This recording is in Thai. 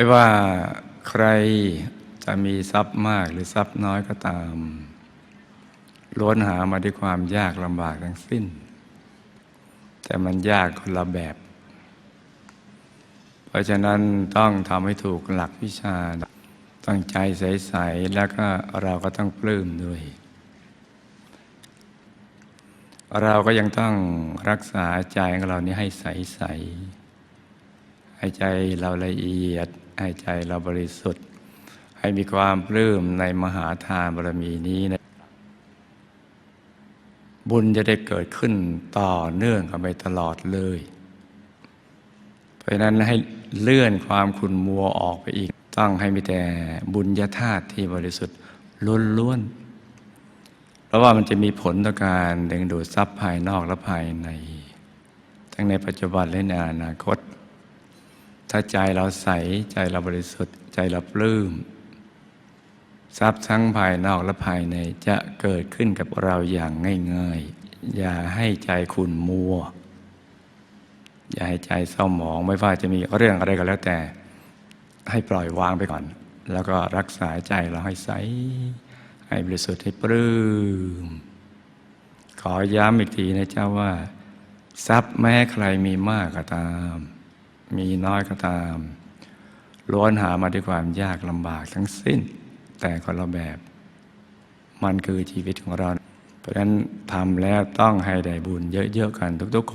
ไม่ว่าใครจะมีทรัพย์มากหรือทรัพย์น้อยก็ตามล้วนหามาด้วยความยากลำบากทั้งสิ้น แต่มันยากคนละแบบ เพราะฉะนั้นต้องทำให้ถูกหลักวิชาตั้งใจใสๆแล้วก็เราก็ต้องปลื้มด้วย เราก็ยังต้องรักษาใจของเรานี้ให้ใสๆ ให้ใจเราละเอียด ให้ใจเราบริสุทธิ์ ให้มีความปลื้มในมหาทานบารมีนี้นะบุญจะได้เกิดขึ้นต่อเนื่องกันไปตลอดเลย เพราะนั้นให้เลื่อนความขุนมัวออกไปอีก ต้องให้มีแต่บุญญาธาตุที่บริสุทธิ์ล้วนๆ เพราะว่ามันจะมีผลต่อการดึงดูดทรัพย์ภายนอกและภายใน ทั้งในปัจจุบันและในอนาคต ถ้าใจเราใสใจเราบริสุทธิ์ ใจเราปลื้มทรัพย์ทั้งภายนอกและภายในจะเกิดขึ้นกับเราอย่างง่ายๆ อย่าให้ใจขุ่นมัว อย่าให้ใจเศร้าหมองไม่ว่าจะมีเรื่องอะไรก็แล้วแต่ ให้ปล่อยวางไปก่อน แล้วก็รักษาใจเราให้ใส ให้บริสุทธิ์ให้ปลื้มขอย้ำอีกทีนะเจ้าว่า ทรัพย์แม้ใครมีมากก็ตาม มีน้อยก็ตาม ล้วนหามาด้วยความยากลำบากทั้งสิ้น แต่คนละแบบ มันคือชีวิตของเรา เพราะฉะนั้นทำแล้วต้องให้ได้บุญเยอะๆกันทุกๆคน